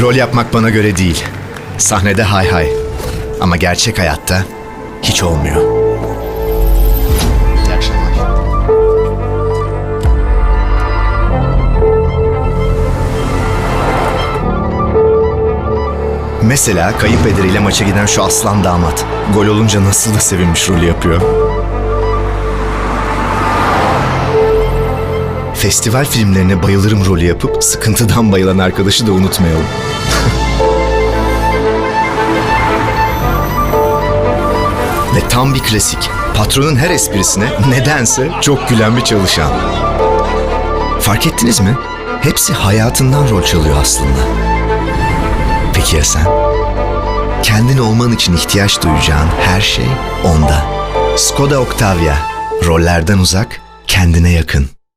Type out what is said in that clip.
Rol yapmak bana göre değil. Sahnede hay hay. Ama gerçek hayatta hiç olmuyor. İyi akşamlar. Mesela kayınpederiyle maça giden şu aslan damat. Gol olunca nasıl da sevinmiş rolü yapıyor. Festival filmlerine bayılırım rolü yapıp sıkıntıdan bayılan arkadaşı da unutmayalım. Ve tam bir klasik. Patronun her esprisine nedense çok gülen bir çalışan. Fark ettiniz mi? Hepsi hayatından rol çalıyor aslında. Peki ya sen? Kendin olman için ihtiyaç duyacağın her şey onda. Skoda Octavia. Rollerden uzak, kendine yakın.